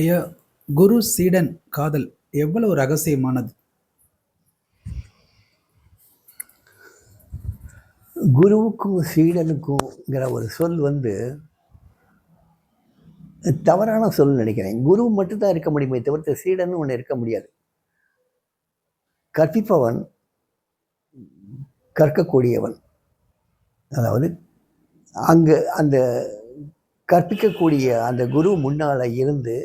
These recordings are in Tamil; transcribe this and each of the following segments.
ஐயா குரு சீடன் காதல் எவ்வளவு ரகசியமானது? குருவுக்கும் சீடனுக்கும்ங்கிற ஒரு சொல் வந்து தவறான சொல் நினைக்கிறேன். குரு மட்டும்தான் இருக்க முடியுமே தவிர்த்து சீடன் ஒன்று இருக்க முடியாது. கற்பிப்பவன் கற்கக்கூடியவன். அதாவது அங்கே அந்த கற்பிக்கக்கூடிய அந்த குரு முன்னால் இருந்து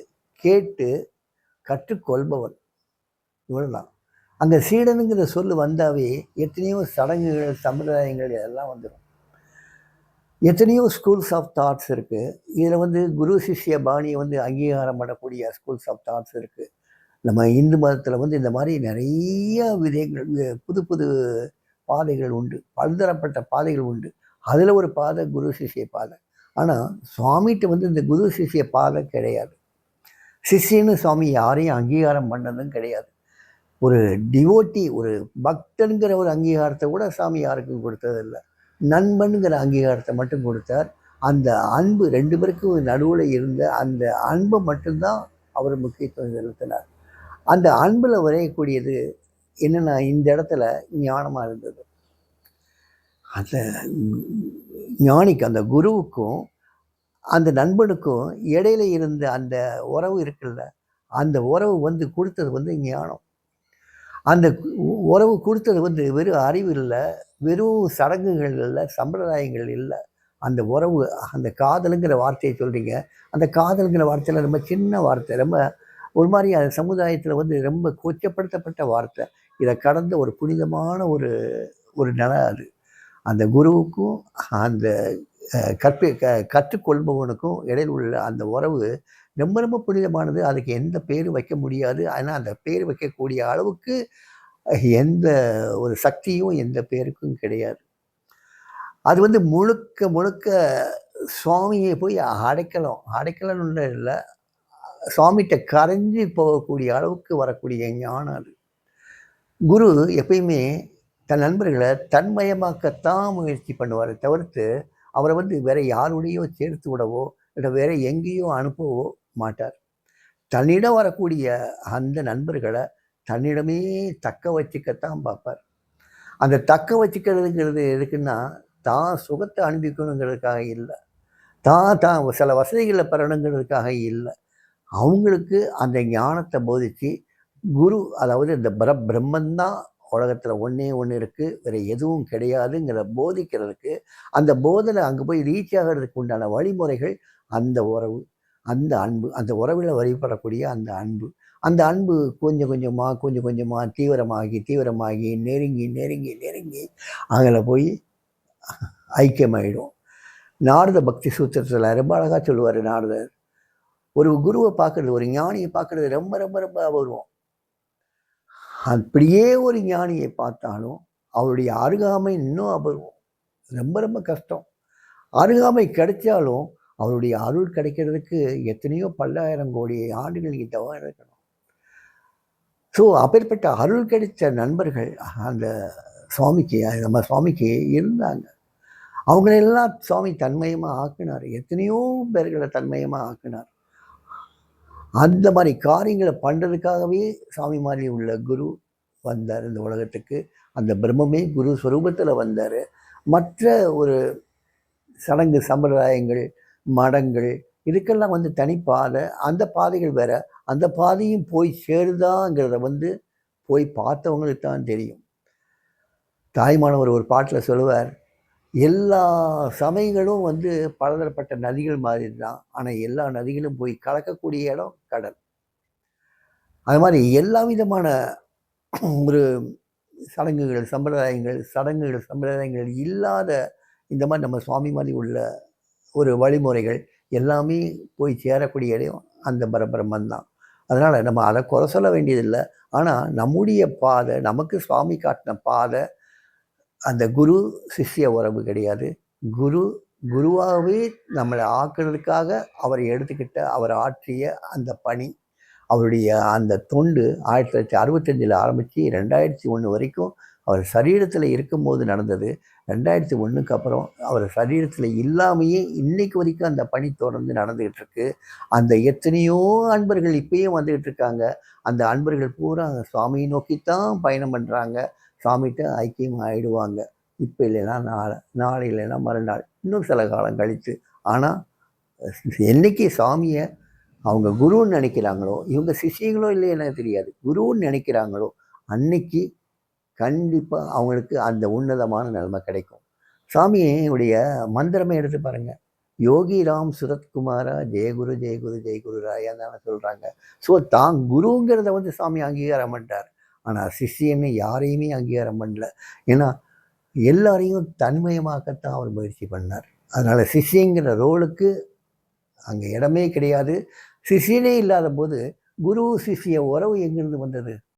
கேட்டு கற்றுக்கொள்பவன். இவ்வளோதான் அங்கே சீடனுங்கிற சொல் வந்தாவே எத்தனையோ சடங்குகள் சம்பிரதாயங்கள் இதெல்லாம் வந்துடும் எத்தனையோ ஸ்கூல்ஸ் ஆஃப் தாட்ஸ் இருக்குது இதில் வந்து குரு சிஷ்ய பாணியை வந்து அங்கீகாரம் பண்ணக்கூடிய ஸ்கூல்ஸ் ஆஃப் தாட்ஸ் இருக்குது நம்ம இந்து மதத்தில் வந்து இந்த மாதிரி நிறைய விதைகள் புது புது பாதைகள் உண்டு. பல்தரப்பட்ட பாதைகள் உண்டு. அதில் ஒரு பாதை குரு சிஷ்ய பாதை. ஆனால் சுவாமிகிட்ட வந்து இந்த குரு சிஷ்ய பாதை கிடையாது. சிஷ்யன்னு சுவாமி யாரையும் அங்கீகாரம் பண்ணதும் கிடையாது. ஒரு டிவோட்டி ஒரு பக்தனுங்கிற ஒரு அங்கீகாரத்தை கூட சாமி யாருக்கும் கொடுத்ததில்லை. நண்பனுங்கிற அங்கீகாரத்தை மட்டும் கொடுத்தார். அந்த அன்பு ரெண்டு பேருக்கும் நடுவில் இருந்த அந்த அன்பை மட்டும்தான் அவர் முக்கியத்துவம் செலுத்தினார். அந்த அன்பில் வரையக்கூடியது என்னென்னா இந்த இடத்துல ஞானமாக இருந்தது. அந்த ஞானிக்கு அந்த குருவுக்கும் அந்த நண்பனுக்கும் இடையில இருந்த அந்த உறவு இருக்குல்ல அந்த உறவு வந்து கொடுத்தது வந்து ஞானம். அந்த உறவு கொடுத்தது வந்து வெறும் அறிவு இல்லை வெறும் சடங்குகள் இல்லை சம்பிரதாயங்கள் இல்லை. அந்த உறவு அந்த காதலுங்கிற வார்த்தையை சொல்கிறீங்க அந்த காதலுங்கிற வார்த்தையில் ரொம்ப சின்ன வார்த்தை ரொம்ப ஒரு மாதிரி அந்த சமுதாயத்தில் வந்து ரொம்ப கொச்சப்படுத்தப்பட்ட வார்த்தை. இதை கடந்த ஒரு புனிதமான ஒரு ஒரு நில அது. அந்த குருவுக்கும் அந்த கற்பி க கற்றுக்கொள்பவனுக்கும் இடையில் உள்ள அந்த உறவு ரொம்ப ரொம்ப புனிதமானது. அதுக்கு எந்த பேர் வைக்க முடியாது. ஆனால் அந்த பேர் வைக்கக்கூடிய அளவுக்கு எந்த ஒரு சக்தியும் எந்த பேருக்கும் கிடையாது. அது வந்து முழுக்க முழுக்க சுவாமியை போய் அடைக்கலாம். அடைக்கலன்னு இல்லை. சுவாமிகிட்ட கரைஞ்சி போகக்கூடிய அளவுக்கு வரக்கூடிய ஞானம் அது. குரு எப்பயுமே தன் நண்பர்களை தன்மயமாக்கத்தான் முயற்சி பண்ணுவார் தவிர்த்து அவரை வந்து வேற யாருடையோ சேர்த்து விடவோ இல்லை வேற எங்கேயோ அனுப்பவோ மாட்டார். தன்னிடம் வரக்கூடிய அந்த நண்பர்களை தன்னிடமே தக்க வச்சுக்கத்தான் பார்ப்பார். அந்த தக்க வச்சுக்கிறதுங்கிறது எதுக்குன்னா தான் சுகத்தை அனுப்பிக்கணுங்கிறதுக்காக இல்லை. தான் தான் சில வசதிகளை பெறணுங்கிறதுக்காக இல்லை. அவங்களுக்கு அந்த ஞானத்தை போதித்து குரு அதாவது இந்த பர பிரம்மந்தான் உலகத்தில் ஒன்றே ஒன்று இருக்குது வேறு எதுவும் கிடையாதுங்கிற போதிக்கிறதுக்கு அந்த போதனை அங்கே போய் ரீச் ஆகிறதுக்கு உண்டான வழிமுறைகள் அந்த உறவு அந்த அன்பு அந்த உறவில் வழிபடக்கூடிய அந்த அன்பு. அந்த அன்பு கொஞ்சம் கொஞ்சமாக கொஞ்சம் கொஞ்சமாக தீவிரமாகி தீவிரமாகி நெருங்கி நெருங்கி நெருங்கி அதில் போய் ஐக்கியமாயிடும். நாரத பக்தி சூத்திரத்தில் ரொம்ப அழகாக சொல்லுவார் நாரதர். ஒரு குருவை பார்க்குறது ஒரு ஞானியை பார்க்குறது ரொம்ப ரொம்ப ரொம்ப அபூர்வம் அப்படியே ஒரு ஞானியை பார்த்தாலும் அவருடைய அருகாமை இன்னும் அபூர்வம். ரொம்ப ரொம்ப கஷ்டம். அருகாமை கிடைச்சாலும் அவருடைய அருள் கிடைக்கிறதுக்கு எத்தனையோ பல்லாயிரம் கோடி ஆண்டுகள் நீங்கள் இருக்கணும். ஸோ அப்பேற்பட்ட அருள் கிடைத்த நண்பர்கள் அந்த சுவாமிக்கு நம்ம சுவாமிக்கு இருந்தாங்க. அவங்களெல்லாம் சுவாமி தன்மயமாக ஆக்கினார். எத்தனையோ பேர்களை தன்மயமாக ஆக்கினார். அந்த மாதிரி காரியங்களை பண்ணுறதுக்காகவே சாமி மாதிரி உள்ள குரு வந்தார் இந்த உலகத்துக்கு. அந்த பிரம்மமே குரு ஸ்வரூபத்தில் வந்தார். மற்ற ஒரு சடங்கு சம்பிரதாயங்கள் மடங்கள் இதுக்கெல்லாம் வந்து தனிப்பாதை அந்த பாதைகள் வேற. அந்த பாதையும் போய் சேருதாங்கிறத வந்து போய் பார்த்தவங்களுக்கு தான் தெரியும். தாய்மானவர் ஒரு பாட்டில் சொல்லுவார் எல்லா சமயங்களும் வந்து பலதரப்பட்ட நதிகள் மாதிரி தான் ஆனால் எல்லா நதிகளும் போய் கலக்கக்கூடிய இடம் கடல். அது மாதிரி எல்லா விதமான ஒரு சடங்குகள் சம்பிரதாயங்கள் சடங்குகள் சம்பிரதாயங்கள் இல்லாத இந்த மாதிரி நம்ம சுவாமி மாதிரி உள்ள ஒரு வழிமுறைகள் எல்லாமே போய் சேரக்கூடிய இடம் அந்த பரபிரம்மன் தான் அதனால் நம்ம அதை குறை சொல்ல வேண்டியதில்லை. ஆனால் நம்முடைய பாதை நமக்கு சுவாமி காட்டின பாதை அந்த குரு சிஷ்ய உறவு கிடையாது. குரு குருவாகவே நம்மளை ஆக்குறதுக்காக அவர் எடுத்துக்கிட்ட அவர் ஆற்றிய அந்த பணி அவருடைய அந்த தொண்டு ஆயிரத்தி தொள்ளாயிரத்தி அறுபத்தஞ்சில் ஆரம்பித்து ரெண்டாயிரத்தி ஒன்று வரைக்கும் அவர் சரீரத்தில் இருக்கும்போது நடந்தது. ரெண்டாயிரத்தி ஒன்றுக்கு அப்புறம் அவர் சரீரத்தில் இல்லாமையே இன்றைக்கு வரைக்கும் அந்த பணி தொடர்ந்து நடந்துகிட்டு இருக்கு. அந்த எத்தனையோ அன்பர்கள் இப்பயும் வந்துக்கிட்டு இருக்காங்க. அந்த அன்பர்கள் பூரா சுவாமியை நோக்கித்தான் பயணம் பண்ணுறாங்க சாமிகிட்ட ஐக்கியம் ஆகிடுவாங்க இப்போ இல்லைன்னா நாளை நாளை இல்லைன்னா மறுநாள். இன்னும் சில காலம் கழித்து. ஆனால் என்னைக்கு சாமியை அவங்க குருன்னு நினைக்கிறாங்களோ இவங்க சிஷியங்களோ இல்லை எனக்கு தெரியாது. குருன்னு நினைக்கிறாங்களோ அன்னைக்கு கண்டிப்பாக அவங்களுக்கு அந்த உன்னதமான நிலைமை கிடைக்கும். சாமியுடைய மந்திரமே எடுத்து பாருங்கள் யோகி ராம் சுரத்குமாரா ஜெயகுரு ஜெயகுரு ஜெயகுரு ராயா தானே சொல்கிறாங்க ஸோ தான் குருங்கிறத வந்து சாமி அங்கீகாரம் பண்ணிட்டார். ஆனால் சிஷியன்னு யாரையுமே அங்கீகாரம் பண்ணல. ஏன்னா எல்லாரையும் தன்மயமாக்கத்தான் அவர் முயற்சி பண்ணார். அதனால் சிஷியங்கிற ரோலுக்கு அங்கே இடமே கிடையாது. சிஷியனே இல்லாத போது குரு சிஷிய உறவு எங்கிருந்து வந்தது?